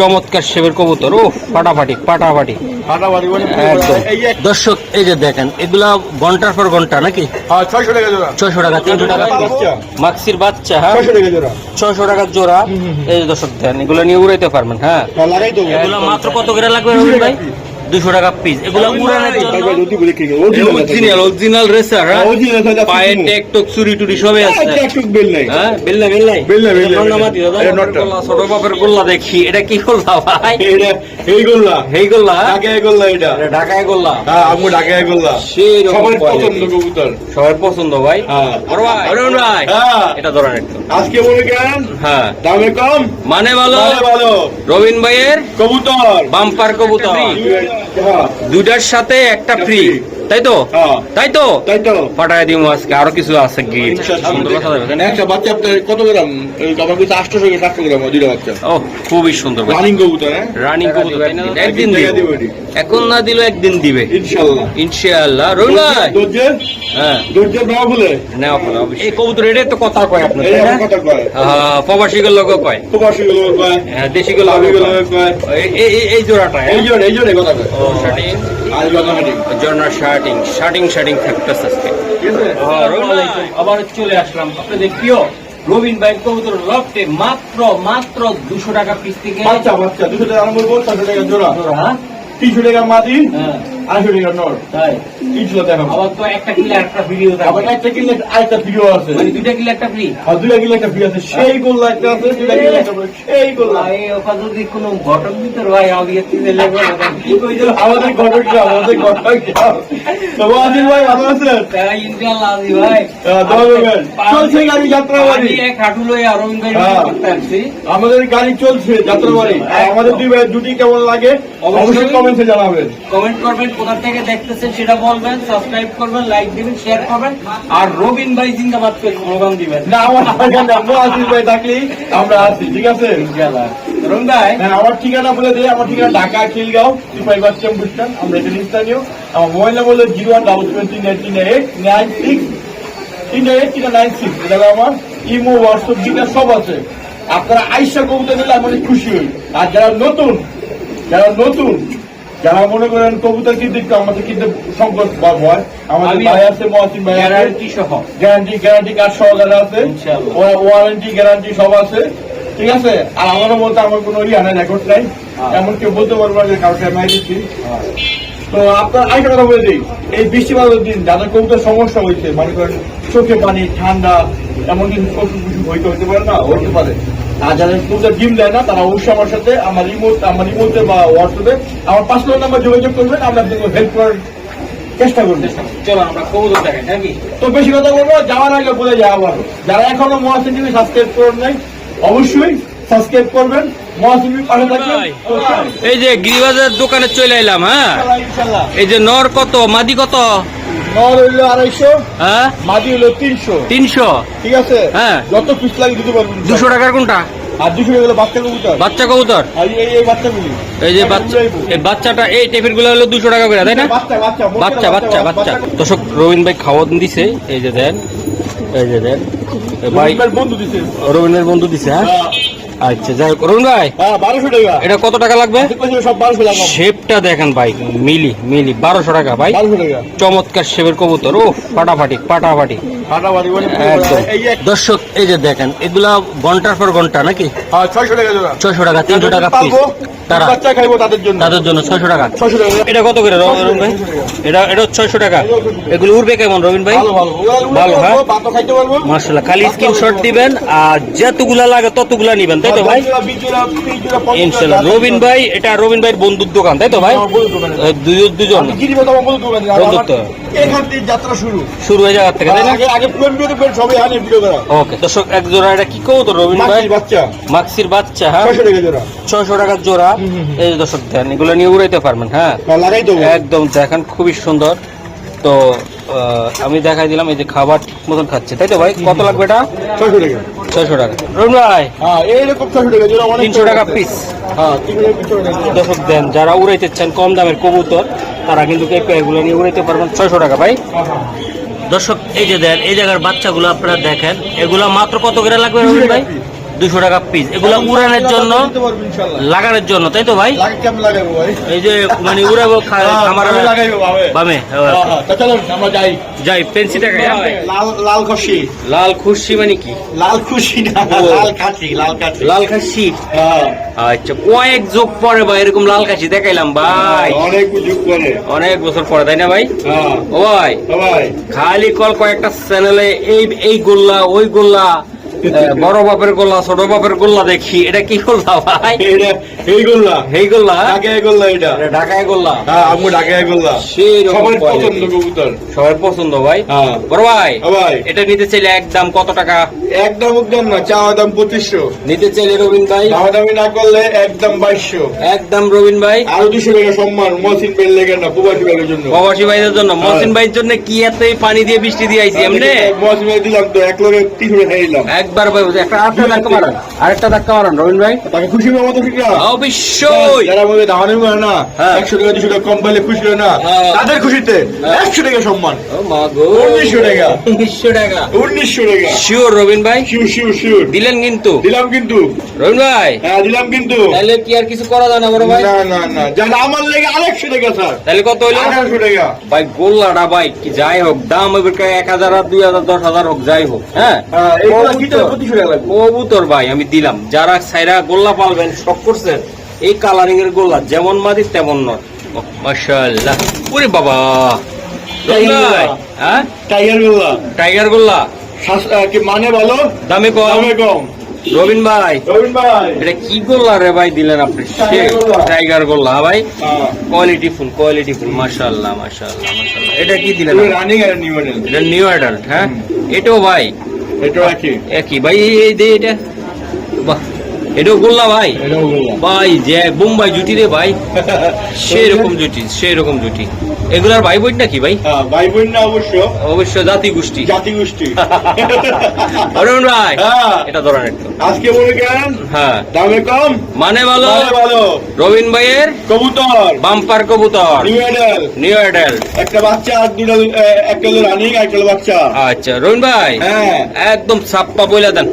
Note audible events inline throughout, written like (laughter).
চমৎকার সেবের কবুতর ও ফাটাফাটি ফাটাফাটি। মানে দর্শক এই যে দেখেন এগুলা ঘণ্টার পর ঘণ্টা নাকি? হ্যাঁ ছয়শো টাকা তিনশো টাকা। মাক্সির বাচ্চা হ্যাঁ? ছয়শো টাকা জোড়া। টাকার জোড়া। এই যে দর্শক দেন এগুলো নিয়ে উড়াইতে পারবেন হ্যাঁ? হ্যাঁ, এগুলো মাত্র কত করে লাগবে ভাই? দুশো টাকা পিস এগুলো উড়ানোর জন্য অরিজিনাল অরিজিনাল রেসার হ্যাঁ? পায়ে টেক টোক চুরি টুরি সবই আছে। হ্যাঁ বেল্লা বেল্লাই বেল্লা, বেল্লা, এটা বেল্লা। নামাতি দাদা এটা নটটা। ছোট বাপের গোল্লা দেখি। এটা কি গোল্লা ভাই? এই গোল্লা এই গোল্লা হ্যাঁ? ঢাকায় গোল্লা এটা। এটা ঢাকায় গোল্লা হ্যাঁ আমু ঢাকায় গোল্লা সেই সবার পছন্দ কবুতর। সবার পছন্দ ভাই? হ্যাঁ। বড় ভাই। অরুণ ভাই। এটা ধরেন একটু। আজকে মনে হ্যাঁ। দামে কম? মানে ভালো? ভালো। রবিন ভাইয়ের কবুতর। বাম্পার কবুতর। দুইটার সাথে একটা ফ্রি তাই তো হ্যাঁ। তাই তো তাই তো পাঠায় দিব আজকে আরও কিছু আছে গিফট সুন্দর কথা যাবে তাই একটা বাচ্চা আপনার কত গ্রাম? এই আমার কাছে আটশো থেকে সাতশো গ্রাম দুইটা বাচ্চা। ও খুবই সুন্দর রানিং কবুতর হ্যাঁ? রানিং কবুতর একদিন দিবে। দিবে এখন না দিলেও একদিন দিবে। ইনশাল্লাহ ইনশাআল্লাহ রবিন ভাই হ্যাঁ। নাও বলে অবশ্যই। এই কবুতর এটাই তো কথা কয় আপনার না? আমার কথা কয়। আহ, প্রবাসীগুলো লোক কয়। প্রবাসী গুলো কয়। হ্যাঁ, দেশিগুলো গুলো কয়। এই- এই- জোড়াটা হ্যাঁ? এই জন্য এই জন্য কথা কয়। ও শার্টিং আজ মাথামাটি জর্না শার্টিং শার্টিং শার্টিং থাকতেছে আজকে আবার চলে আসলাম। আপনাদের প্রিয় রবিন ভাই কবুতর লফটে মাত্র মাত্র দুশো টাকা পিস থেকে বাচ্চা বাচ্চা দুশো টাকা ছশো টাকা জোড়া হ্যাঁ? তিনশো টাকা হ্যাঁ, আড়াইশো টাকা নর তিনশো আবার তো একটা কিলে একটা আবার একটা কিনলে আরেকটা আছে। মানে দুইটা কিলে একটা ফ্রি আর দুইটা কিনলে একটা ভিডিও আছে। সেই গোল্লা একটা আছে দুইটা একটা সেই গোল্লা। ভাই যদি কোনো ঘটক ভিতর ভাই আমি দিলে আমাদের ঘটক আমাদের ঘটক আজিজ ভাই ভালো আছেন? ইনশাআল্লাহ ভাই। হ্যাঁ, দোয়া করবেন। চলছে গাড়ি যাত্রাবাড়ি। এক হাঁটু আর হ্যাঁ। আমাদের গাড়ি চলছে যাত্রাবাড়ি আমাদের দুই ভাই দুটি কেমন লাগে? অবশ্যই। অবশ্যই কমেন্টে জানাবেন। কমেন্ট করবেন কোথা থেকে দেখতেছেন সেটা বলবেন সাবস্ক্রাইব করবেন লাইক দিবেন শেয়ার করবেন আর রবিন ভাই জিন্দাবাদ করে স্লোগান দিবেন। না আমার আমরা আজিজ ভাই ডাকলেই আমরা আছি ঠিক আছে? রবিন ভাই? হ্যাঁ, আমার ঠিকানা বলে দিই আমার ঠিকানা ঢাকা খিলগাঁও সিপাই বাস টেম্পু আমরা এখানে স্থানীয়। আমার মোবাইল নাম্বার হলো zero one double seven eight তিন এইট নাইন সিক্স তিন এইট তিন নাইন সিক্স। এটা আমার ইমো হোয়াটসঅ্যাপ যেটা সব আছে। আপনারা আইসা কবুতর নিলে আমি খুশি হই। আর যারা নতুন যারা নতুন যারা মনে করেন কবুতর কিনতে আমাদের কিনতে সংকট বা ভয়। আমাদের ভাই আছে মহাসিন ভাই গ্যারান্টি সহ। গ্যারান্টি গ্যারান্টি কার্ড সহকারে আছে। ওয়ারেন্টি গ্যারান্টি সব আছে। ঠিক আছে? আর আমারও বলতে আমার কোনো ইয়া নাই রেকর্ড নাই। হ্যাঁ। এমন কেউ বলতে পারব না যে কাউকে আমি দিচ্ছি। তো আপনার আরেকটা কথা বলে দিই। এই বৃষ্টিপাতের দিন যাদের কবুতর সমস্যা হয়েছে মনে করেন চোখে পানি ঠান্ডা এমন কিছু কিছু হইতে হইতে পারে না হতে পারে। আর যাদের কবুতর ডিম দেয় না তারা অবশ্যই আমার সাথে আমার রিমোট আমার রিমোটে বা হোয়াটসঅ্যাপে আমার পাসপোর্ট নাম্বার যোগাযোগ করবেন আমরা হেল্প করার চেষ্টা করবেন চলো আমরা কবুতর দেখাই নাকি? তো বেশি কথা বলব যাওয়ার আগে বলে যাওয়া ভালো যারা এখনও মহাসিন টিভি সাবস্ক্রাইব করেন নাই অবশ্যই সাবস্ক্রাইব করবেন। এই যে গিরিবাজার দোকানে চলে এলাম হ্যাঁ? এই যে নর কত মাদি কত? নর হইল আড়াইশো হ্যাঁ? মাদি হইল তিনশো। তিনশো? ঠিক আছে? হ্যাঁ। যত পিস লাগে দিতে পারবেন দুশো টাকার কোনটা? আর দুশো টাকা বাচ্চা কবুতর। বাচ্চা কবুতর? এই এই বাচ্চাগুলি। এই যে বাচ্চা এই বাচ্চাটা এই গুলো হলো দুশো টাকা করে তাই না? বাচ্চা বাচ্চা বাচ্চা দর্শক রবীন ভাই খাওয়া দিছে এই যে দেন এই যে দেন। ভাই ভাই বন্ধু দিছে। রবীন্দ্রের বন্ধু দিছে হ্যাঁ। আচ্ছা যাই হোক রবীন ভাই। হ্যাঁ বারোশো টাকা। এটা কত টাকা লাগবে? সব বারোশো টাকা। শেপটা দেখেন ভাই মিলি মিলি বারোশো টাকা ভাই। চমৎকার শেপের কবুতর ও ফাটাফাটি ফাটাফাটি। দর্শক এই যে দেখেন এগুলা ঘণ্টার পর ঘণ্টা নাকি? হ্যাঁ ছয়শো টাকা তিনশো টাকা তারা তাদের জন্য। ছয়শো টাকা। এটা কত করে রবীন ভাই? এটা এটা ছয়শো টাকা। এগুলো উঠবে কেমন রবীন ভাই? ভালো হ্যাঁ? মার্শাল্লাহ খালি স্ক্রিনশট দিবেন আর যতগুলা লাগে ততগুলা নিবেন তাই তো ভাই? ইনশাল্লাহ রবিন ভাই এটা রবিন ভাইয়ের বন্ধুর দোকান তাই তো ভাই? দুই- দুজন। বন্ধুত্ব। আমার এখান থেকে যাত্রা শুরু। শুরু হয়ে যাওয়ার থেকে আগে আগে পুরো ভিডিও দেখবেন সবাই আনে ভিডিও করা। ওকে দর্শক এক জোড়া এটা কি কও তো রবিন ভাই? বাচ্চা। মাক্সির বাচ্চা হ্যাঁ? ছয়শো টাকা জোড়া। টাকার। এই দর্শক দেন এগুলো নিয়ে উড়াইতে পারবেন হ্যাঁ? হ্যাঁ, লাগাই দেবো। একদম দেখেন খুবই সুন্দর। তো আমি দেখাই দিলাম এই যে খাবার মতন খাচ্ছে তাই তো ভাই? কত লাগবে এটা? ছয়শো টাকা। ছয়শো টাকা। রবিন ভাই? হ্যাঁ এইরকম ছয়শো টাকা জোড়া অনেক তিনশো টাকা পিস হ্যাঁ তিনশো টাকা পিস দর্শক দেন যারা উড়াইতে চান কম দামের কবুতর তারা কিন্তু এই পেয়ারগুলো নিয়ে উড়াইতে পারবেন ছয়শো টাকা ভাই। দর্শক এই যে দেন এই জায়গার বাচ্চাগুলো আপনারা দেখেন এগুলো মাত্র কত করে লাগবে রবিন ভাই? দুশো টাকা পিস এগুলা উড়ানের জন্য লাগানোর জন্য তাই তো ভাই? এই যে মানে উড়াবো খা- খামার আমি লাগাইবো ভাবে। বামে হ্যাঁ, হ্যাঁ, চলুন আমরা যাই। যাই পেন্সি টাকা লাল খুশি। লাল খুশি মানে কি? লাল খুশি লাল হ্যাঁ। আচ্ছা কয়েক যোগ পরে ভাই এরকম লাল খাসি দেখাইলাম ভাই। অনেক যুগ করে অনেক বছর পরে তাই না ভাই? হ্যাঁ। ও ভাই খালি কল কয়েকটা চ্যানেলে এই এই গোল্লা ওই গোল্লা (laughs) বড় বাপের গোল্লা ছোট বাপের গোল্লা দেখি। এটা কি গোল্লা ভাই? এই গোল্লা। এই গোল্লা? ঢাকায় গোল্লা এটা। ঢাকায় গোল্লা? হ্যাঁ আমি ঢাকায় গোল্লা। সেই সবার পছন্দ কবুতর। সবার পছন্দ ভাই। হ্যাঁ। বড় ভাই হ্যাঁ ভাই। এটা নিতে চাইলে একদম কত টাকা? একদম একদম না চাওয়া দাম পঁচিশশো। নিতে চাইলে রবিন ভাই? দামা দামি না করলে একদম বাইশশো। একদম রবিন ভাই? আরও দুশো টাকা সম্মান মহসিন পেল লেগে না প্রবাসী ভাইয়ের জন্য। প্রবাসী ভাইদের জন্য। হ্যাঁ। মহসিন ভাইয়ের জন্য কি এত পানি দিয়ে বৃষ্টি দিয়ে আইছি? এমনি? মহসিন ভাই দিলাম তো এক লোকের তিনশো টাকা দিলাম একবার একটা আরেকটা ধাক্কা মারান আরেকটা ধাক্কা মারান রবিন ভাই। তাকে খুশি হওয়ার মতো ঠিক না? অবশ্যই। যারা আমাদের দামানি করে না। একশো টাকা দুশো টাকা কম পাইলে খুশি হয় না। তাদের খুশিতে। একশো টাকা সম্মান। ও মা গো। 1900 টাকা। উনিশশো টাকা। উনিশশো টাকা। শিওর রবিন ভাই। শিউর শিউর শিউর দিলেন কিন্তু। দিলাম কিন্তু। রবিন ভাই। হ্যাঁ দিলাম কিন্তু। তাহলে কি আর কিছু করা যায় না বড় ভাই? না না না। যারা আমার লেগে আরেকশো টাকা স্যার। তাহলে কত হইল? আঠারোশো টাকা। ভাই গোল্লাটা ভাই কি যাই হোক দাম এক হাজার আর দুই হাজার দশ হাজার হোক যাই হোক হ্যাঁ? হ্যাঁ, কবুতর। ভাই আমি দিলাম। যারা সাইরা গোল্লা পালবেন শখ করছেন এই কালারিং এর গোল্লা যেমন মাদি তেমন নয় মাশাআল্লাহ। ওরে বাবা। হ্যাঁ? টাইগার গোল্লা। টাইগার কি মানে বলো? দামে কম। দামে কম। রবিন ভাই। রবিন ভাই। এটা কি গোল্লা রে ভাই দিলেন আপনি? টাইগার গোল্লা। হ্যাঁ ভাই? হ্যাঁ। কোয়ালিটি ফুল কোয়ালিটি ফুল মাশাআল্লাহ মাশাআল্লাহ মাশাআল্লাহ। এটা কি দিলেন? রানিং এটা নিউ অ্যাডাল্ট হ্যাঁ? এটাও ভাই এটা রাখি একই ভাই এই- এই দে এটা বাহ এটাও গোল্লা ভাই? ভাই যে বোম্বাই জুটি রে ভাই (laughs) জুটি জুটি। এগুলার ভাই বোন নাকি ভাই? হ্যাঁ, ভাই বোন না অবশ্য। অবশ্য জাতি গোষ্ঠী। জাতি গোষ্ঠী (laughs) অরুণ ভাই হ্যাঁ। এটা ধরেন একটু। আজকে মনে করেন হ্যাঁ। দামে কম মানে ভালো? মানে ভালো। রবিন ভাইয়ের কবুতর। বাম্পার কবুতর। নিউ নিউ অ্যাডাল একটা বাচ্চা আর দুটো একটা রানিং একটা বাচ্চা। আচ্ছা রবিন ভাই হ্যাঁ। একদম সাপ্পা বইলা দেন।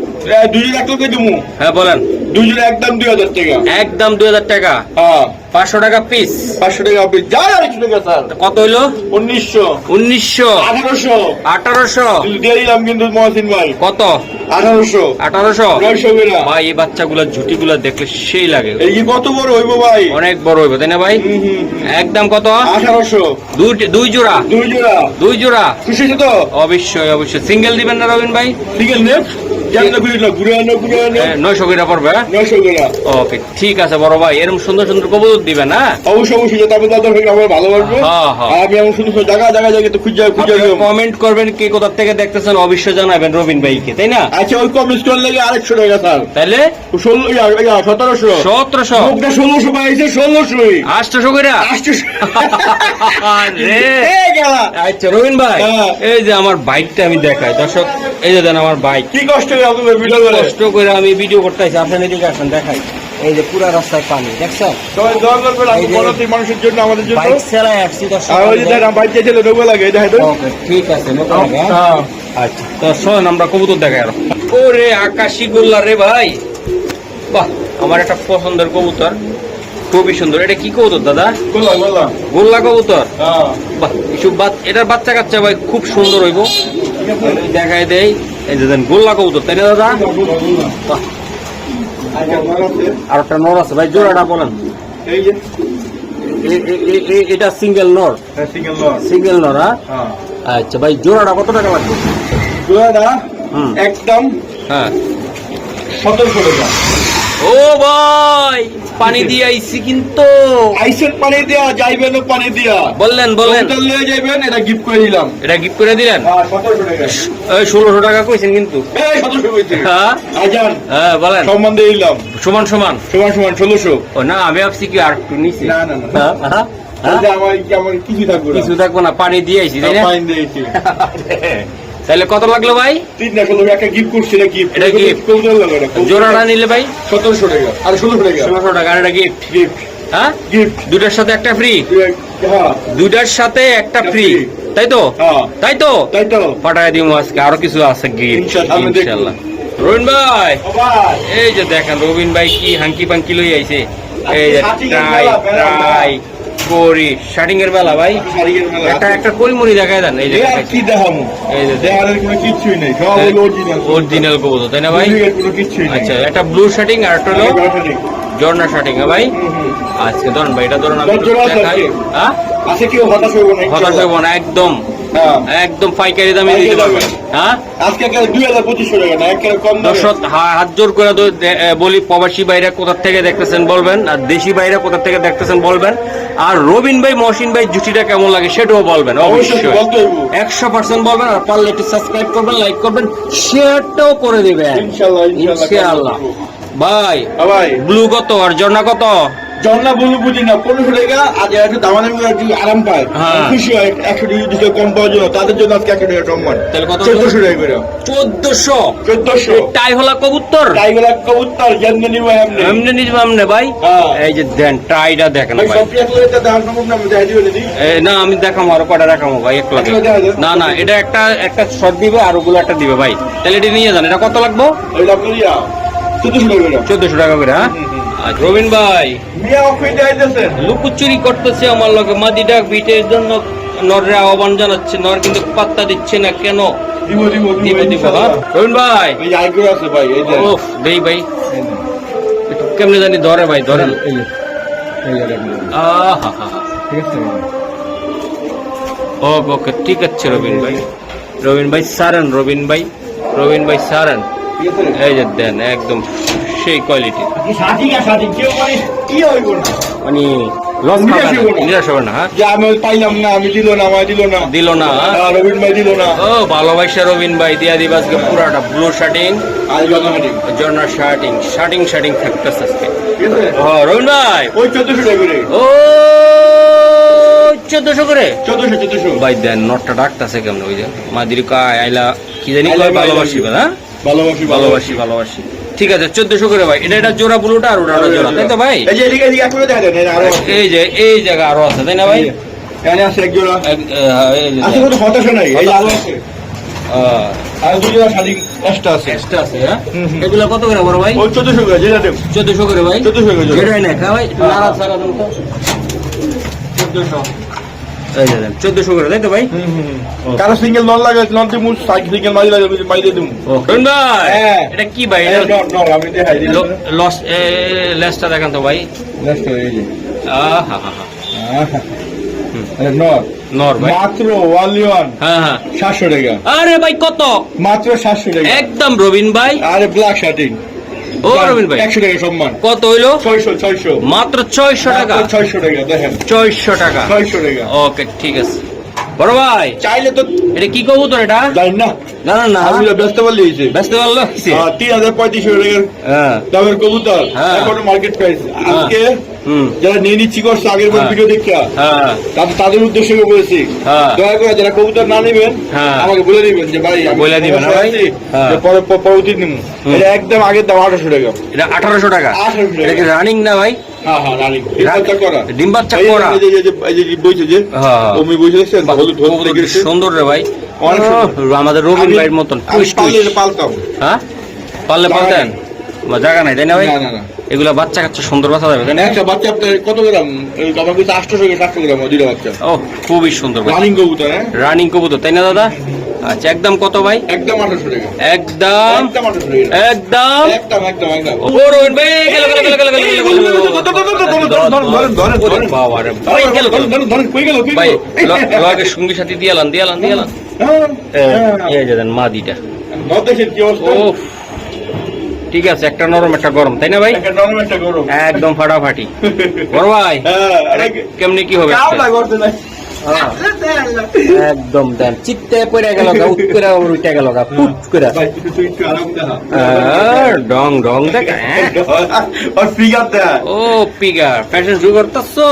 দুজন এক লোকে দিমু। হ্যাঁ বলেন। দুজন একদম দুই হাজার টাকা। একদম দুই হাজার টাকা। হ্যাঁ। পাঁচশো টাকা পিস পাঁচশো টাকা আপনি যা আড়াইশো টাকা স্যার। কত হইল? উনিশশো। উনিশশো। আঠারোশো। আঠারোশো। দিয়ে দিলাম কিন্তু মহসিন ভাই। কত? আঠারোশো। আঠারোশো। নয়শো বেলা ভাই এই বাচ্চাগুলা ঝুটিগুলা দেখলে সেই লাগে। এই কি কত বড় হইব ভাই। অনেক বড় হইবে তাই না ভাই? হুম, হুম, হুম। একদম কত? আঠারোশো। দুই দুই জোড়া? দুই জোড়া। দুই জোড়া? খুশি তো? অবশ্যই অবশ্যই। সিঙ্গেল দিবেন না রবিন ভাই? না নয়শো পড়বে হ্যাঁ? নয়শো ওকে ঠিক আছে বড় ভাই। এরকম সুন্দর সুন্দর কবুতর দিবেন হ্যাঁ অবশ্যই অবশ্যই যাতে তাদের আমার ভালোবাসবো হ্যাঁ, হ্যাঁ। আমি এমন সুন্দর সুন্দর জায়গা জায়গা জায়গা তো খুঁজে খুঁজে কমেন্ট করবেন কে কোথা থেকে দেখতেছেন অবশ্যই জানাবেন রবিন ভাইকে তাই না? আচ্ছা ওই কম স্টোর লেগে আরেকশো টাকা স্যার। ষোলো ইয়া, সতেরোশো। সতেরোশো। ষোলোশো পাইছে ষোলোশোই আটশোশো করে আটশোশো। আচ্ছা রবিন ভাই হ্যাঁ। এই যে আমার বাইকটা আমি দেখাই দর্শক এই যে দেন আমার বাইক। কি কষ্ট করে করে? কষ্ট করে আমি ভিডিও করতে আছি আপনার এদিকে আসেন দেখাই। এই যে পুরা রাস্তায় পানি দেখছেন? দোয়া মানুষের জন্য আমাদের জন্য। বাইক চালাই আসছি দর্শক আর ওই যে দেখেন বাইক চাইছিল ডোবে লাগে এই দেখেন তো। ওকে, ঠিক আছে হ্যাঁ? আচ্ছা। তো শোন আমরা কবুতর দেখাই আরও। ওরে আকাশি গোল্লা রে ভাই। বাহ আমার একটা পছন্দের কবুতর। খুবই সুন্দর। এটা কি কবুতর দাদা? গোল্লা কবুতর? হ্যাঁ। বাহ বাচ- এটার বাচ্চা কাচ্চা ভাই খুব সুন্দর হইব। দেখাই দেই। এই যে গোল্লা কবুতর তাই না দাদা? বাহ আচ্ছা। আর একটা নর আছে। ভাই জোড়াটা বলেন। এই যে এটা সিঙ্গেল নর। সিঙ্গেল নর। হ্যাঁ? হ্যাঁ। আচ্ছা ভাই জোড়াটা কত টাকা লাগবে? জোড়াটা। একদম হ্যাঁ। সতেরোশো টাকা। ও ভাই! পানি দিয়ে আইছি কিন্তু। আইসের পানি দেওয়া যাইবেন পানি দেওয়া বললেন বলেন কবুতর নিয়ে যাইবেন এটা গিফট করে দিলাম। এটা গিফট করে দিলেন? হ্যাঁ ষোলোশো টাকা কইছেন কিন্তু। হ্যাঁ? আজান হ্যাঁ বলেন। সম্মান দিয়ে দিলাম। সমান সমান। সমান সমান ষোলোশো। ও না আমি ভাবছি কি আর একটু নিচে। না, না, না। হ্যাঁ, হ্যাঁ, হ্যাঁ? কিছু থাকবে না। কিছু দেখব না পানি দিয়ে আইছি তাই না? তাহলে কত লাগল ভাই? তিন না ষোলো একটা গিফট করছি এটা গিফট এটা। কবুতর লাগে না জোড়াটা নিলে ভাই? সতেরোশো টাকা আর ষোলোশো টাকা। ষোলোশো টাকা আর এটা গিফট গিফট হ্যাঁ? গিফট দুটার সাথে একটা ফ্রি হ্যাঁ। দুটার সাথে একটা ফ্রি তাই তো? হ্যাঁ। তাই তো? তাই তো। পাঠায় দিব আজকে আরও কিছু আছে গিফট ইনশাআল্লাহ, রবিন ভাই! এই যে দেখেন রবিন ভাই কি হাঙ্কি পাঙ্কি লই আইছে। এই যে ট্রাই ট্রাই করি। শাটিং এর বেলা ভাই একটা একটা করিমুড়ি দেখায় দেন এই যে কি দেখাবো? এই যে দেখানোর কোনো কিচ্ছুই নেই সব হলো অরিজিনাল অরিজিনাল কবুতর তাই না ভাই? কোনো কিছুই নেই। আচ্ছা একটা ব্লু শার্টিং আর একটা হলো জর্না শার্টিং হ্যাঁ ভাই? হুম, হুম। আজকে ধরুন ভাই এটা ধরুন আমি দেখাই। হ্যাঁ? কেউ হতাশ হইব না হতাশ হইব। না একদম। হ্যাঁ একদম পাইকারি দামে দিতে পারবেন। হ্যাঁ? আজকে দুই হাজার পঁচিশশো টাকা না কম দর্শক হাত জোর করে দো- দে- এ, বলি প্রবাসী বাইরে কোথা থেকে দেখতেছেন বলবেন আর দেশি বাইরে কোথা থেকে দেখতেছেন বলবেন আর রবিন ভাই মহসিন ভাই জুটিটা কেমন লাগে সেটাও বলবেন অবশ্যই একশো পার্সেন্ট বলবেন আর পারলে একটু সাবস্ক্রাইব করবেন লাইক করবেন শেয়ারটাও করে দিবেন। ইনশাল্লাহ ইনশাল্লাহ ইনশাআল্লাহ ভাই হ্যাঁ ভাই। ব্লু কত আর জর্না কত? জন্না বলু বুঝি না পনেরোশো টাকা আজ একটু দামাদামি করে একটু আরাম পায়। হ্যাঁ। খুশি হয় একশো টাকা দুশো কম পাওয়ার জন্য তাদের জন্য আজকে একশো টাকা সম্মান। চোদ্দশো টাকা করে। চোদ্দশো? চোদ্দশো। কবুতর? কবুতর নিব এমনি। এমনি নিজ আমনে ভাই? হ্যাঁ। এই যে দেন টাইটা দেখেন ভাই না আমি দেখাবো আরও কটা দেখাবো ভাই এক লাগে। না না এটা একটা একটা শর্ট দিবে আর ওগুলো একটা দিবে ভাই। তাহলে এটা নিয়ে যান এটা কত লাগবো? চোদ্দশো টাকা করে। চোদ্দশো টাকা করে হ্যাঁ? রবিন ভাই। লুকুচুরি করতেছে আমার লগে। মাদি ডাক বিটের জন্য নররে আহ্বান জানাচ্ছে। নর কিন্তু পাত্তা দিচ্ছে না। কেন? রবিন ভাই। দেই ভাই। কেমনে জানি ধরে ভাই ধরেন এই যে এই যে দেখুন। আহা হা হা ঠিক আছে ও ওকে ঠিক আছে রবিন ভাই। রবীন ভাই সারেন রবীন ভাই। রবীন ভাই সারেন। এই যে দেন একদম সেই কোয়ালিটি মানে মানে লস নিরাশ হবে না হ্যাঁ? আমি পাইলাম না আমি দিল না আমায় দিল না। দিল না হ্যাঁ? ভাই দিল না। ও ভালোবাসা রবিন ভাই দিয়া দিবা আজকে পুরাটা ব্লু শার্টিং জর্না শার্টিং শার্টিং শার্টিং থাকতেছে আজকে। ঠিক ও রবিন ভাই! ওই চোদ্দশো করে। ও চোদ্দশো করে? চোদ্দশো চোদ্দশো। ভাই দেন নটটা ডাকতেছে কেমন ওই যে মাদির কায় আইলা কি জানি ভাই, ভালোবাসি। হ্যাঁ? ভালোবাসি। ভালোবাসি ভালোবাসি। ঠিক আছে চোদ্দশো করে ভাই। এটা এটা জোড়া ব্লুটা আর ওটা জোড়া তাই তো ভাই? এই যে। এই যে এই জায়গা আরও আছে তাই না ভাই? এখানে আছে এক জোড়া। আছে কোনো হতাশা নাই এই আরও আছে। আর এক্সট্রা হ্যাঁ। এগুলো কত করে বড় ভাই? ওই চোদ্দশো করে যেটা দেব। চোদ্দশো করে ভাই? 1400 করে জোড়া। যেটাই না ভাই তো চোদ্দশো। এই যে দেন চোদ্দশো করে তাই তো ভাই? কারও সিঙ্গেল নন লাগে দিমু সিঙ্গেল মারি লাগে মাইরে দিমু। রবিন ভাই। এটা কি ভাই? নন নন আমি দেখাই দিই ল- লস এ, লেসটা দেখেন তো ভাই। এই যে। আহা হা হা। নর। নর ভাই। মাত্র ওয়ালিওয়ান হ্যাঁ হ্যাঁ। সাতশো টাকা। আরে ভাই কত? মাত্র সাতশো টাকা। একদম রবিন ভাই। আরে ব্ল্যাক শার্টিং ও রবিন ভাই একশো টাকা সম্মান। কত হইল? ছয়শো ছয়শো। মাত্র ছয়শো টাকা? ছয়শো টাকা দেখেন। ছয়শো টাকা। ছয়শো টাকা। ওকে ঠিক আছে। বড় ভাই চাইলে তো এটা কি কবুতর এটা? জানি না। না না না। আমি ব্যস্ত বললে হয়েছে। ব্যস্ত পারল তিন হাজার পঁয়ত্রিশশো টাকার হ্যাঁ। দামের কবুতর। হ্যাঁ। এখন মার্কেট প্রাইস আজকে যারা নিয়ে নিচ্ছি করছে আগের বার হ্যাঁ। ভিডিও দেখা হ্যাঁ। তাদের উদ্দেশ্যে বলেছি হ্যাঁ। দয়া করে যারা কবুতর না নেবেন হ্যাঁ। আমাকে বলে দিবেন যে ভাই বলে দিবেন, হ্যাঁ। পরবর্তী নিব। এটা একদম আগের দাম আঠারোশো টাকা। এটা আঠারোশো টাকা? এটা রানিং না ভাই? হ্যাঁ হ্যাঁ হ্যাঁ। সুন্দর রে আমাদের রবিন ভাইয়ের মতন। হ্যাঁ? পারলে জায়গা নাই। তাই না ভাই। এগুলা বাচ্চা কাচ্চা সুন্দর বাচ্চা যাবে তাই একটা বাচ্চা আপনার কত গ্রাম আমার কাছে সাতশো গ্রাম দুইটা বাচ্চা ও খুবই সুন্দর রানিং কবুতর হ্যাঁ রানিং কবুতর তাই না দাদা আচ্ছা একদম কত ভাই একদম আঠারোশো টাকা একদম একদম একদম একদম একদম ও রবিন ভাই গেল গেল গেল গেল গেল সঙ্গী সাথী দিয়ালান দিয়ালান দিয়ালান দিটা ও ঠিক আছে একটা নরম একটা গরম তাই না ভাই? একদম ফাটাফাটি। বড় ভাই কেমনি কি হবে? হ্যাঁ, একদম দেন। চিত্তে পড়ে গেল গা উঠ করে উঠে গেল গা ফুট করে। ডং ডং দেখ হ্যাঁ। (laughs) ও ফ্যাশন শুরু করতেছো?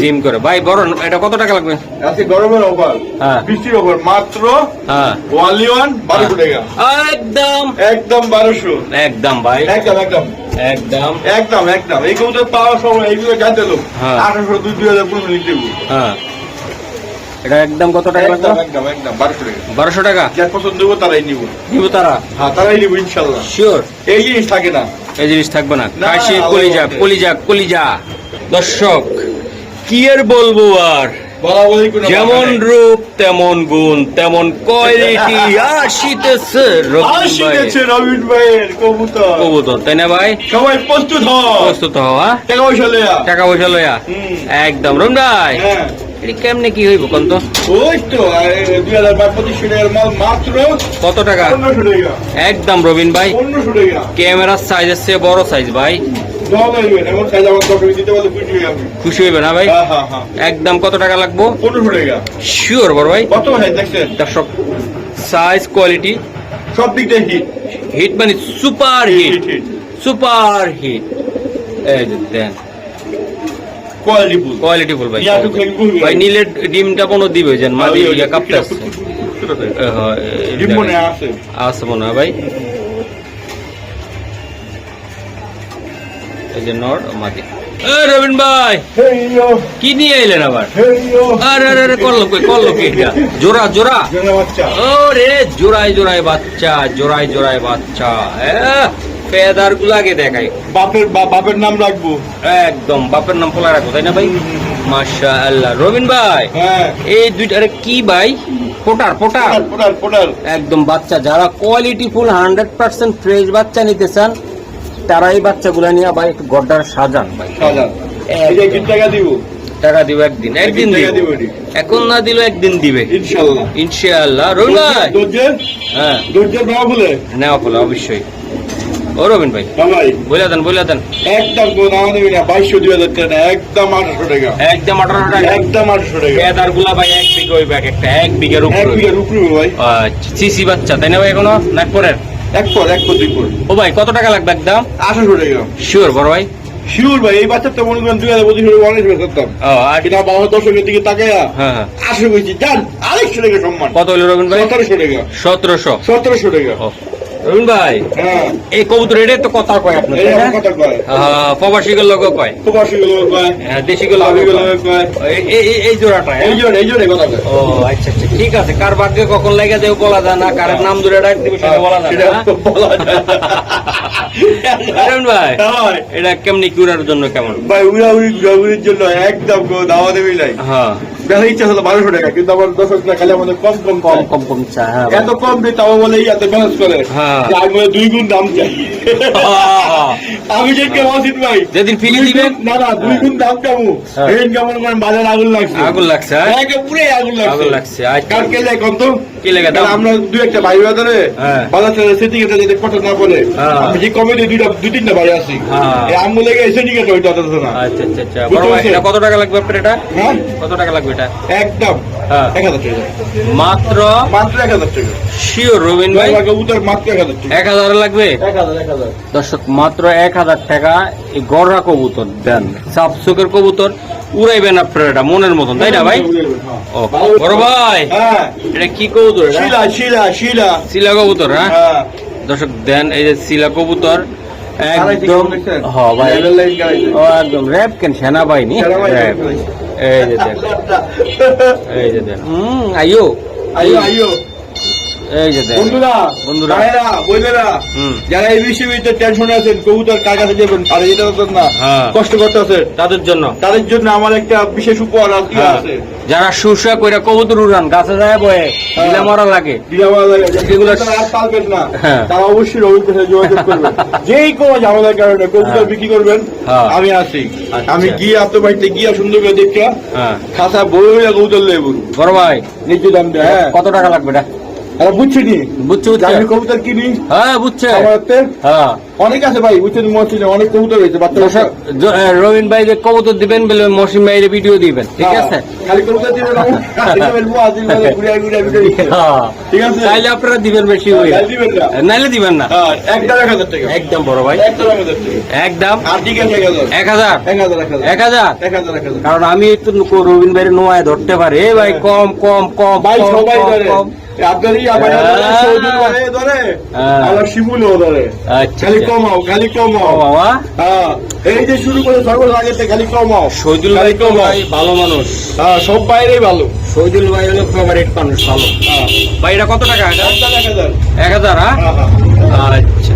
জিম করে ভাই বড় এটা কত টাকা লাগবে? গরমের অফার হ্যাঁ। বৃষ্টির অফার মাত্র হ্যাঁ। ওয়ানলি ওয়ান বারোশো টাকা। একদম। একদম বারোশো। একদম ভাই। একদম একদম। একদম। একদম একদম। এই কবুতর পাওয়ার সময় এইগুলো জানতে লোক হ্যাঁ। আঠারোশো দুই দুই হাজার পনেরো লিখ হ্যাঁ। এটা একদম কত টাকা লাগবে একদম একদম একদম। বারোশো টাকা। বারোশো টাকা? যার পছন্দ হব তারাই নিব। দিব তারা? হ্যাঁ তারাই নিব শিওর এই জিনিস থাকে না। এই জিনিস থাকবে না। না, কাশি আল্লাহ কলিজা বলতে। কলিজা কলিজা। দর্শক কি আর বলব আর? যেমন রূপ তেমন গুণ তেমন কোয়ালিটি (laughs) আসিতেছে রবিন ভাই আসিতেছে রবিন ভাইয়ের কবুতর। কবুতর তাই না ভাই? সবাই প্রস্তুত হও। প্রস্তুত হওয়া টাকা পয়সা লেয়া টাকা পয়সা লয়া একদম। রুম ভাই হ্যাঁ। কেমনে কি হইব কোন তো? ওই তো দুই হাজার পঁচিশশো টাকার মাল মাত্র কত টাকা? একদম রবিন ভাই। ক্যামেরার সাইজ আছে বড় সাইজ ভাই। সাইজ আমার দশমী দিতে পারলে খুশি আমি খুশি হইবে না ভাই? একদম কত টাকা লাগবো? শিওর বড় ভাই। কত ভাই দেখছেন? দর্শক সাইজ কোয়ালিটি সব দিক দিয়ে হিট হিট মানে সুপার হিট সুপার হিট এই দেন। ভাই ভাই। নীলের ডিমটা কোনো দিবে যেন হ্যাঁ, মাদি আছে ডিম মনে আছে। আছে মনে হয় ভাই। যে নর মাদি এ ভাই কি নিয়ে এলেন আবার? আরে আরে আরে করল কই করল কি এটা? জোড়া জোড়া। জোড়া বাচ্চা। জোড়ায় জোড়ায় বাচ্চা জোড়ায় জোড়ায় বাচ্চা। ফেদার গুলাকে দেখাই বাপের বাপের নাম রাখব। একদম বাপের নাম খোলা রাখো তাই না ভাই? মাশা আল্লাহ রবিন ভাই হ্যাঁ। এই দুইটা আরে কি ভাই? পোটার পোটার পোটার পোটার পোটার একদম বাচ্চা যারা quality full hundred percent fresh বাচ্চা নিতে চান তারা এই বাচ্চাগুলো নিয়ে ভাই একটু গড্ডার সাজান ভাই। টাকা দিব? টাকা দিব একদিন একদিন দিব। এখন না দিল একদিন দিবে। ইনশাআল্লাহ হ্যাঁ। বলে নেওয়া ফলে অবশ্যই। ও রবিন ভাই বলে দেন বলে দেন। একদম না বাইশশো দুই হাজার টাকা একদম আঠারোশো টাকা। একদম আঠারোশো টাকা। একদম আঠারোশো টাকা। ফেদারগুলা ভাই এক বিঘা হইবে এক একটা এক বিঘার এক বিঘার উপরে ভাই। আচ্ছা সিসি বাচ্চা তাই না ভাই এখনও? নাক পরের এক পর এক পর দুই পর ও ভাই কত টাকা লাগবে একদম? আঠারোশো টাকা। শিওর বড় ভাই। শিওর ভাই এই বাচ্চাটা মনে করেন দুই হাজার পঁচিশ অনেক বের করতাম। এটা বাবা দর্শকের দিকে তাকায়া হ্যাঁ করছি যান আরেকশো টাকা সম্মান। কত হলো রবীন্দ্র ভাই? সতেরোশো টাকা। সতেরোশো। সতেরোশো টাকা। ও ভাই হ্যাঁ। এই কবুতর এটাই তো কথা কয় আপনার তাই না? কয়। লোক কয়। প্রবাসী গুলো কয়। হ্যাঁ, লোক আবিগুলো কয়। এই- জোড়াটা হ্যাঁ? এই জন্য এই জন্য কথা ও আচ্ছা আচ্ছা ঠিক আছে। কার ভাগ্যে কখন লেগে দেও বলা যায় না কারের নাম ধরে ডাক দিবে সেটা বলা যায় না বলা যায় না। ভাই এটা কেমনি কিউরার জন্য কেমন? ভাই উড়া উড়ি ঘোরাঘুরির জন্য একদম দাওয়া দেবে নাই। হ্যাঁ। দেখা ইচ্ছা হলো বারোশো টাকা কিন্তু আমার দর্শক না খালি আমাদের কম কম কম কম কম চা হ্যাঁ এত কম দিয়ে তাও বলে এত ব্যালেন্স করে। হ্যাঁ। আমি বলে দুই গুণ দাম চাই হ্যাঁ। (laughs) আমি কেমন আছিস ভাই যেদিন ফিলি দিবেন না না দুই গুণ দাম কেমন হ্যাঁ। কেমন করেন বাজার আগুন লাগছে আগুন লাগছে হ্যাঁ? পুরে আগুন লাগছে আগুন লাগছে কার কে লাগে কম তো কি লেগে দাম? আমরা দুই একটা ভাই বাজারে হ্যাঁ। বাজার থেকে সিন্ডিকেট যদি কত না হ্যাঁ। আমি যে কমে দিয়ে দুইটা দুই তিনটা ভাই হ্যাঁ। এই লেগে আচ্ছা আচ্ছা আচ্ছা কত টাকা লাগবে আপনার এটা হ্যাঁ কত টাকা লাগবে এটা একদম হ্যাঁ। এক হাজার টাকা। মাত্র মাত্র এক হাজার টাকা। শিওর রবিন ভাই? কবুতর মাত্র এক হাজার টাকা এক হাজার লাগবে দর্শক মাত্র এক হাজার টাকা এই গড়া কবুতর দেন। সাপসুকের কবুতর উড়াইবেন আপনার এটা মনের মতন তাই না ভাই? ও বড় ভাই হ্যাঁ। এটা কি কবুতর শিলা শিলা শিলা। শিলা কবুতর হ্যাঁ? হ্যাঁ। দর্শক দেন এই যে শিলা কবুতর একদম দেখছেন? হ ভাই। একদম র্যাব কেন সেনাবাহিনী? র্যাব। এই যে দেখ এই যে দেন হুম আইও আইও আইয়ো। এই যে বন্ধুরা বন্ধুরা। ভাইয়েরা বোনেরা যারা এই বিষয়ে টেনশনে আছেন কবুতর কার কাছে যাবেন পারে যেতে পারছেন না হ্যাঁ। কষ্ট করতে আছে তাদের জন্য। তাদের জন্য আমার একটা বিশেষ উপহার আর কি হ্যাঁ। আছে। যারা সুসা কইরা কবুতর উড়ান গাছে যায় বয়ে দিলা মারা লাগে। দিলাম যেগুলো- যেগুলো আর পালবেন না। হ্যাঁ। তারা অবশ্যই যোগাযোগ করবেন। (laughs) যেই কোনো ঝামেলার কারণে কবুতর হ্যাঁ। বিক্রি করবেন হ্যাঁ। আমি আছি। আচ্ছা। আমি গিয়ে আপনার বাড়িতে গিয়ে সুন্দর করে দেখে হ্যাঁ। খাসা বই হইয়া কবুতর লেবু বড় ভাই নিচে দাম দেয় হ্যাঁ। কত টাকা লাগবে এটা বুঝছ নি? বুঝছ আমি কবুতর কিনি? হ্যাঁ বুঝছে। হ্যাঁ। অনেক আছে ভাই মসজিদে অনেক কবুতর বাচ্চা রবিন ভাই যে কবুতর দিবেন বলে মসিম ভাইয়ের ভিডিও দিবেন ঠিক হ্যাঁ, আছে খালি কবুতর দিবেন। হ্যাঁ। ঠিক আছে আপনারা দিবেন বেশি হয়ে। নাইলে দিবেন না হ্যাঁ, একদম টাকা একদম বড় ভাই একদম টাকা আর ঠিক আছে কারণ আমি একটু রবিন ভাইয়ের নোয়ায় ধরতে পারি ভাই কম কম কম ভাই সবাই ধরে কম। আপনারই আবার হ্যাঁ। ধরে হ্যাঁ। শিমুলও ধরে আচ্ছা খালি আচ্ছা। কমাও খালি কমাও বাবা। হ্যাঁ এই যে শুরু করে সর্বদা আগে থেকে খালি কমাও শহীদুল ভাই কমাই ভাই ভালো মানুষ। হ্যাঁ সব বাইরেই ভালো। শহীদুল ভাই হলো ফেভারিট মানুষ ভালো। হ্যাঁ। ভাই এটা কত টাকা এক হাজার, এক হাজার। হ্যাঁ? আচ্ছা।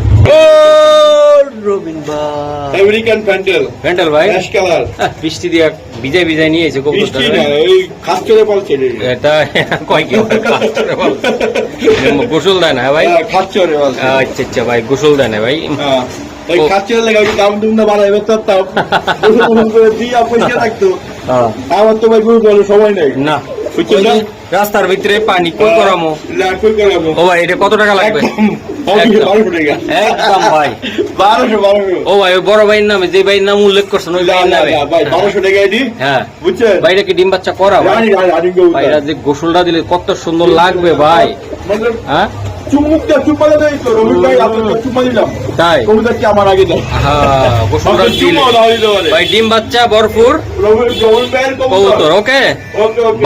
রবিন ভাই আমেরিকান প্যান্ডেল ভেন্টাল ভাই? অ্যাশ কালার বৃষ্টি দিয়ে ভিজাই ভিজাই নিয়েছে বৃষ্টি না ওই খাস করে বলছে এটা কয় কি হয়? বল। (laughs) গোসল দেয় না হ্যাঁ ভাই? হ্যাঁ, আচ্ছা আচ্ছা ভাই গোসল দেয় না ভাই। ওই ও। খাস করে লেগে ওই দাম দুম না বাড়াই করতাম ওষুধ ওষুধ করে দিয়ে পয়সা থাকতো। আমার তো ভাই গুরু বলে সময় নেই। না। বুঝছেন ওই না? রাস্তার ভিতরে পানি কই করামো? ও ভাই এটা কত টাকা লাগবে? একদম ভাই। বারোশো বারোশো। ও ভাই ওই বড় ভাইয়ের নামে যে ভাইয়ের নাম উল্লেখ করছেন ওই না, ভাইয়ের না, নামে। বারোশো টাকায় দিই হ্যাঁ। বুঝছেন? ভাইরা কি ডিম বাচ্চা করা ভাই? ভাইরা যে গোসলটা দিলে কত সুন্দর লাগবে ভাই। মানে হ্যাঁ? চুমুকটা চুম্মা দেয় তো রবি ভাই আপনাকে চুম্মা দিলাম তাই? কবিতা কি আমার আগে দেয়। হ্যাঁ ভাই ডিম বাচ্চা ভরপুর। কবুতর। ওকে?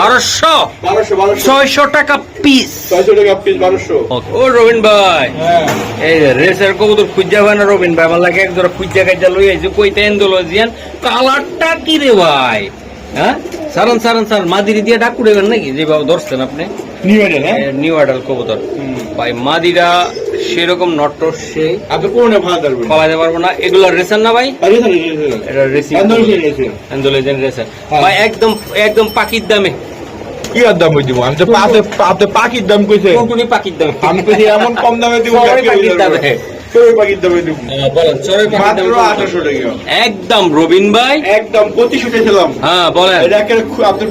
বারোশো। ছয়শো টাকা পিস ছয়শো টাকা পিস বারোশো। ও রবিন ভাই। এই রেসের কবুতর খুঁজা হয় না রবিন ভাই আমার লাগে এক জোড়া খুঁজা খাইজা লই আইছে কইতে কালারটা কি রে ভাই? হ্যাঁ? সারান সারান সারান মাদিরি দিয়ে ডাক উড়েবেন নাকি? যেভাবে ধরছেন আপনি। নিউ এডেন হ্যাঁ? নিউ কবুতর। ভাই মাদিরা সেরকম নটর সে। আপনি কোনে পারব না। এগুলো রেসার না ভাই? এটা রেসিং আন্দোলন রেসার। ভাই একদম একদম পাখির দামে। কি আর দাম দিব আমি তো পাতে পাতে পাখির দাম কইছে। কোনটুনি পাখির দামে? আমি কইছি এমন কম দামে দিব পাখির দামে। হ্যাঁ, রবিন ভাই? হ্যাঁ, আপনার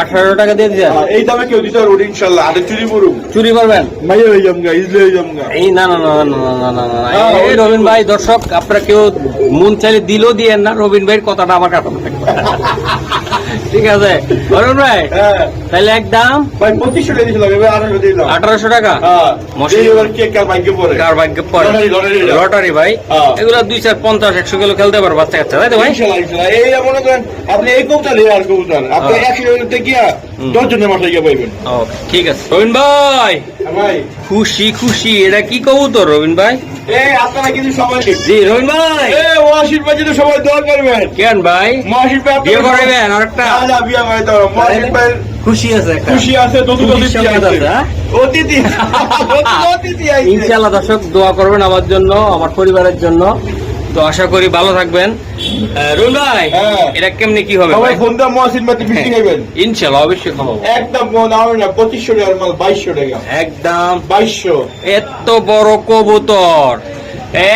আঠারো টাকা দিয়ে এই কেউ আর চুরি চুরি করবেন হয়ে এই না না না ভাই দর্শক আপনারা কেউ মন চাইলে দিলও দিয়েন না রবিন ভাইয়ের কথাটা আমার কাছে ঠিক আছে। রবিন ভাই হ্যাঁ। তাহলে একদম ভাই পঁচিশশো টাকা দিলাম। আঠারোশো টাকা? হ্যাঁ। কার ভাগ্যে পরে লটারি, ভাই। হ্যাঁ। এগুলো দুই চার পঞ্চাশ একশো কিলো খেলতে পারো বাচ্চা কাচ্চা তাই তো ভাই। এই মনে করেন আপনি এই কবুতর আর কবুতর। আপনি। একশো গিয়া হুম। দশ জনের মাথায় গিয়ে পাইবেন ঠিক আছে। রবিন ভাই! হ্যাঁ ভাই। খুশি খুশি এটা কি কবুতর রবিন ভাই? এই আপনারা কিন্তু সবাই জি রবিন ভাই! এ মহাশির ভাই যদি সবাই দোয়া করবেন কেন ভাই? মহাশির ভাই বিয়ে করাবেন আরেকটা? না, না, বিয়ে করে দাও। মহাশির ভাই খুশি আছে খুশি আছে নতুন অতিথি আছে। আছে? অতিথি। (laughs) অতিথি ইনশাআল্লাহ দর্শক দোয়া করবেন আমার জন্য আমার পরিবারের জন্য। তো আশা করি ভালো থাকবেন। ভাই হ্যাঁ। এটা কেমনি কি হবে ভাই? ফোন মহাশির ভাই বৃষ্টি খাইবেন ইনশাআল্লাহ অবশ্যই খাব। একদম মন আমার না পঁচিশশো টাকার মাল বাইশশো টাকা। একদম। বাইশশো। এত বড় কবুতর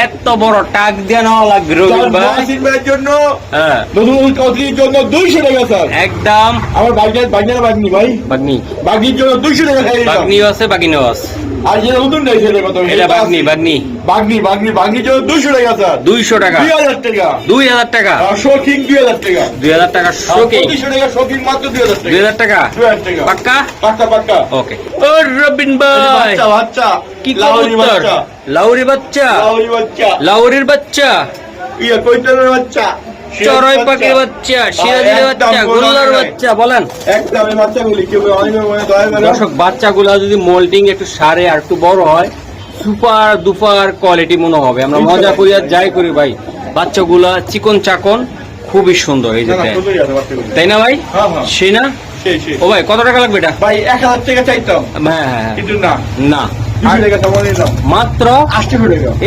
এত বড় টাক দিয়ে নেওয়া লাগবে রবিন ভাই। মহাশির ভাইয়ের জন্য হ্যাঁ। নতুন অতিথির জন্য দুইশো টাকা স্যার। একদম। আমার বাগনার বাগনার বাগনি ভাই। বাগনি। বাগনির জন্য দুইশো টাকা খাই বাগনিও আছে বাগিনাও আছে। আর যেটা নতুন নাই সেটা কত এটা বাগনি বাগনি। বাগনি বাগনি বাগনির জন্য দুইশো টাকা স্যার। দুইশো টাকা। দুই হাজার টাকা। দুই হাজার টাকা। শৌখিন দুই হাজার টাকা। দুই হাজার টাকা শোকে পঁচিশশো টাকা শৌখিন মাত্র দুই হাজার দুই হাজার টাকা? দুই হাজার টাকা। পাক্কা? পাক্কা পাক্কা। ওকে। ও রবিন ভাই। বাচ্চা বাচ্চা। কি লাউরি কবুতর বাচ্চা। লাউরি বাচ্চা? লাউরি বাচ্চা। লাউরির বাচ্চা? ইয়ে বাচ্চা। চড়াই পাখির বাচ্চা সিরাজের বাচ্চা গোল্লার বাচ্চা বলেন। মনে দর্শক বাচ্চাগুলা যদি মোল্ডিং একটু সারে আর একটু বড় হয় সুপার দুপার কোয়ালিটি মনে হবে। আমরা মজা করি আর যাই করি ভাই। বাচ্চাগুলা চিকন চাকন খুবই সুন্দর এই যে। তাই না ভাই? হ্যাঁ, হ্যাঁ। সেই না। ও ভাই কত টাকা লাগবে এটা? ভাই এক হাজার টাকা চাইতাম। হ্যাঁ হ্যাঁ, হ্যাঁ। কিন্তু না। না। দুশো টাকা সামান নিলাম মাত্র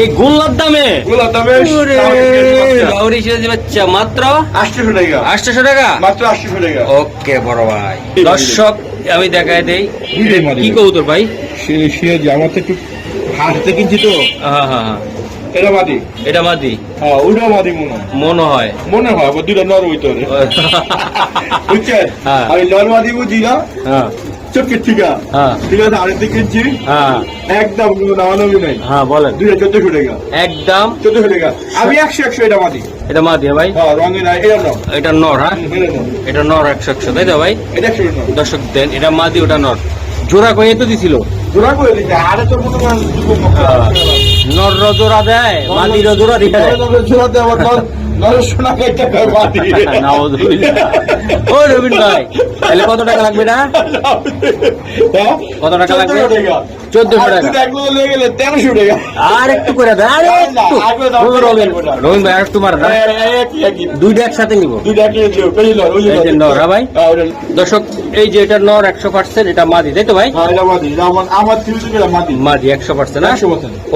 এই গোল্লার দামে? গুলো তবে ওরে, লাউরি সিরাজি বাচ্চা। মাত্র আটশো টাকা। মাত্র আটশো টাকা। ওকে বড় ভাই। দর্শক আমি দেখাই দেই। কি না। কবুতর ভাই? সে সে আমার তো একটু হাসতে কিনছি তো। হ্যাঁ হ্যাঁ হ্যাঁ। এটা মাদি এটা মাদি হ্যাঁ ওটাও মাদি মনে হয়। মনে হয়। মনে হয় আবার দুটা নর হইতরে বুঝছেন? হ্যাঁ। আমি নর মাদি বুঝি না? হ্যাঁ। চোখে ঠিকা। হ্যাঁ। ঠিক আছে আরেকটা কিনছি। হ্যাঁ। একদম কোনো নামানামি নাই। হ্যাঁ বলেন। দুইটা চোদ্দশো টাকা একদম। চোদ্দশো টাকা আমি একশো একশো এটা মাদি এটা মাদি ভাই। হ্যাঁ রঙে নাই এটা নাও এটা নর হ্যাঁ? এটা নর। একশো একশো তাই তো ভাই? এটা একশো দর্শক দেন এটা মাদি ওটা নর। জোড়া করে তো দিছিল? ঘোরা করে দিকে আরে তো মনে হয় দেয় (laughs) ও ভাই তাহলে কত টাকা লাগবে না? কত টাকা লাগবে? চোদ্দশো টাকা। আর একটু করে ভাই আর তোমার দুইটা একসাথে নিবো। নরা হ্যাঁ ভাই? দর্শক এই যে এটা নর একশো পার্সেন্ট এটা মাদি তাই তো ভাই? মাদি একশো পার্সেন্ট।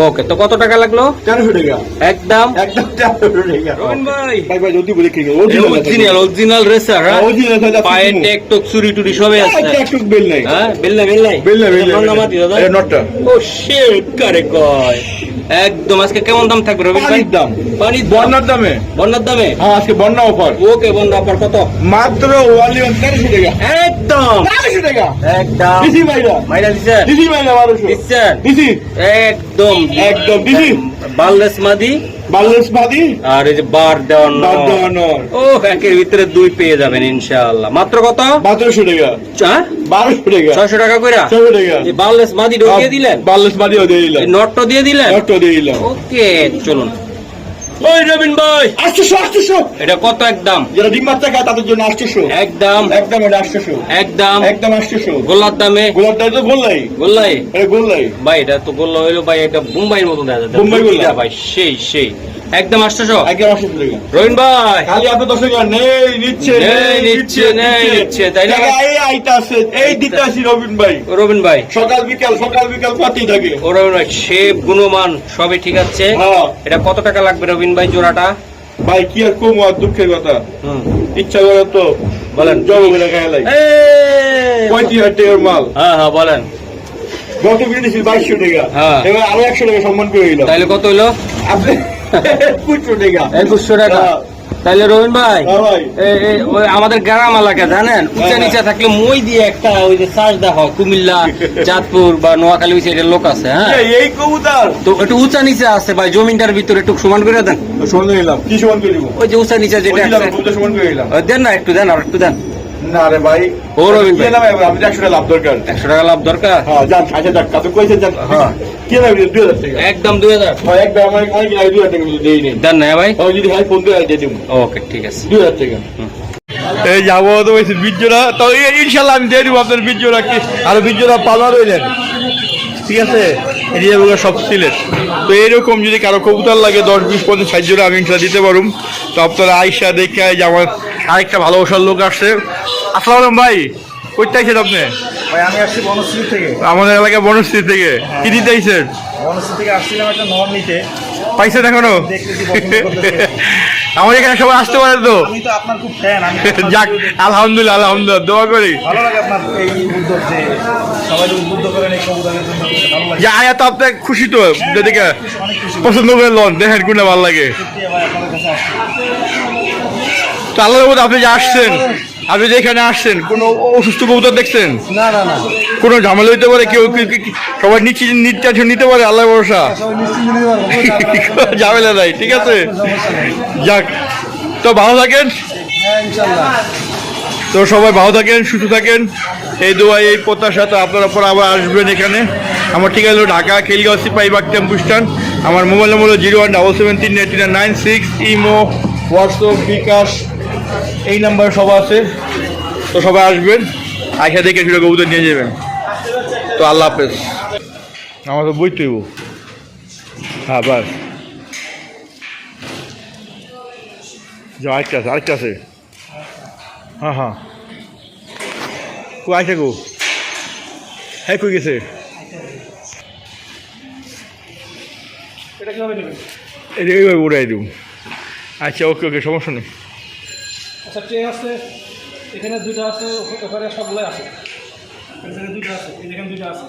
ওকে তো কত টাকা লাগল তেরোশো টাকা। একদম একদম তেরোশো টাকা। ভাই ভাই, ভাই, যদি বলি কি, অরিজিনাল অরিজিনাল রেসার হ্যাঁ। টেক টোক চুরি টুরি সবই আছে বেল নাই। হ্যাঁ বেল নাই, বেল নাই, বেল নাই। নটটা। ও শিট কারে কয় একদম আজকে কেমন দাম থাকবে রবি পানির দাম। পানির দাম বন্যার দামে। বন্যার দামে? হ্যাঁ আজকে বন্যা অফার। ওকে বন্যা অফার কত? মাত্র ওয়ালি তেরোশো টাকা। একদম। তেরোশো টাকা। একদম। দিদি মাইরা। মাইরা দিছে দিদি মাইরা মানুষ দিচ্ছেন? দিদি একদম। একদম দিদি আর এই যে বার। দেওয়ানোর ও একের ভিতরে দুই পেয়ে যাবেন ইনশাআল্লাহ। মাত্র কত? বারোশো টাকা। হ্যাঁ বারোশো টাকা। ছয়শো টাকা কইরা? ছশো টাকা। এই ঢুকিয়ে দিলেন? বাল্লেস বাদিও দিয়ে নটটা দিয়ে দিলেন? নটটা দিয়ে ওকে চলুন। ওই রবিন ভাই। আটশোশো আটশোশো। এটা কত একদম? যারা ডিম বাচ্চা খায় তাদের জন্য আটশোশো। একদম। একদম এটা আটশোশো। একদম। একদম আটশোশো। গোল্লার দামে? গোলাপ তো গোল্লাই। গোল্লাই? এটা গোল্লাই। ভাই এটা তো গোল্লা হইল ভাই এটা মুম্বাইয়ের মতো দেখা যাচ্ছে। বোম্বাই গোল্লা। ভাই সেই সেই। একদম আটশোশো একদম আটশোশো টাকা রবিন ভাই। খালি আপনি দশ টাকা নেই নিচ্ছে নেই, নিচ্ছে, নেই, নিচ্ছে, তাই না? এই আইতা আছে এই দিতে আসি রবিন ভাই। রবিন ভাই। সকাল বিকাল সকাল বিকাল পাতেই থাকে। ও রবিন ভাই শেপ গুণমান সবই ঠিক আছে। হ্যাঁ। এটা কত টাকা লাগবে রবিন ভাই জোড়াটা? ভাই কি আর কম আর দুঃখের কথা। হুম। ইচ্ছা করে তো বলেন। জব করে খেলাই এই! পঁয়ত্রিশ হাজার টাকার মাল। হ্যাঁ হ্যাঁ বলেন। গত বিদেশি বাইশশো টাকা। হ্যাঁ। এবার আরও একশো টাকা সম্মান করে দিলাম। তাইলে কত হইল? আপনি একুশশো টাকা। হ্যাঁ। রবিন ভাই হ্যাঁ আমাদের গ্রাম এলাকা জানেন? উঁচা হ্যাঁ। নিচা থাকলে মই দিয়ে একটা ওই যে চাষ দেখা হয় কুমিল্লা (laughs) চাঁদপুর বা নোয়াখালী ওই সাইডের লোক আছে হ্যাঁ? এই- কবুতর। তো একটু উঁচা নিচে আছে ভাই জমিনটার ভিতরে একটু সমান করে দেন। সমান করে দিলাম কি সমান করে ওই যে উঁচা নিচা যেটা দেন না একটু দেন আর একটু দেন। না রে ভাই। ও রবিন ভাই। আমি একশো টাকা লাভ দরকার। একশো টাকা লাভ দরকার? হ্যাঁ যান যান হ্যাঁ। কি নাম দুই হাজার টাকা। একদম দুই হাজার। ভাই আমার অনেক আগে দুই হাজার টাকা কিন্তু দেই দেন না ভাই। তাও যদি হয় ফোন করে দিয়ে দিব। ওকে ঠিক আছে। দুই হাজার টাকা। এই যাব তো বলছি বীর্যরা তো এই- ইনশাল্লাহ আমি দিয়ে দিব আপনার বীর্যরা কি? আরও বীর্যরা পালা রইলেন। ঠিক আছে? সব সিলেট। তো এরকম যদি কারও কবুতর লাগে দশ বিশ পঞ্চাশ ষাট জোড়া আমি ইনশাল্লাহ দিতে পারুম। তো আপনারা আইসা দেখে যে আমার আরেকটা ভালোবাসার লোক আসছে। আসসালাম আলাইকুম ভাই কইতে আইছেন আপনি? ভাই আমি আসছি বনশ্রী থেকে। আমাদের এলাকায় বনশ্রী থেকে। কি দিতে আইছেন? বনশ্রী থেকে আসছিলাম একটা নর নিতে। পাইছেন এখনও। (laughs) আমার এখানে সবাই আসতে পারে তো। আপনার আপনার যাক আলহামদুলিল্লাহ আলহামদুলিল্লাহ দোয়া করি। আপনার যে আয়া তো আপনি খুশি তো দেখে খুশি, অনেক খুশি। পছন্দ করে লন দেখেন কোনটা ভালো লাগে। তো আল্লাহর মধ্যে আপনি যে আসছেন আপনি যে এখানে আসছেন কোনো অসুস্থ কবুতর দেখছেন? না না না। কোনো ঝামেলা হইতে পারে? কেউ সবাই নিচ্ছে নির্যাতন নিতে পারে আল্লাহ ভরসা? কোনো ঝামেলা নেই। (laughs) ঠিক আছে? যাক তো ভালো থাকেন। হ্যাঁ তো সবাই ভালো থাকেন সুস্থ থাকেন। এই দোয়া এই প্রত্যাশা তো আপনারা পর আবার আসবেন এখানে। আমার ঠিকানা হলো Dhaka Khilgaon Sipahibag tempo stand আমার মোবাইল নম্বর হলো জিরো ওয়ান ডাবল সেভেন তিন nine six imo WhatsApp bKash. এই নাম্বার সব আছে, তো সবাই আসবেন, আইসা দেখে শুনে কবুতর নিয়ে যাবেন। তো আল্লাহ হাফেজ। আমার তো বই তুইব হ্যাঁ বাস। যা আরেকটা আছে আরেকটা আছে। হ্যাঁ হ্যাঁ। কো আইসা গো? হ্যাঁ কই গেছে? এটা এইভাবে উড়াই দিও আচ্ছা ওকে ওকে, সমস্যা নেই। আচ্ছা ট্রে আছে, এখানে দুইটা আছে ওখানে সবগুলো আছে। এখানে দুইটা আছে এখানে দুইটা আছে।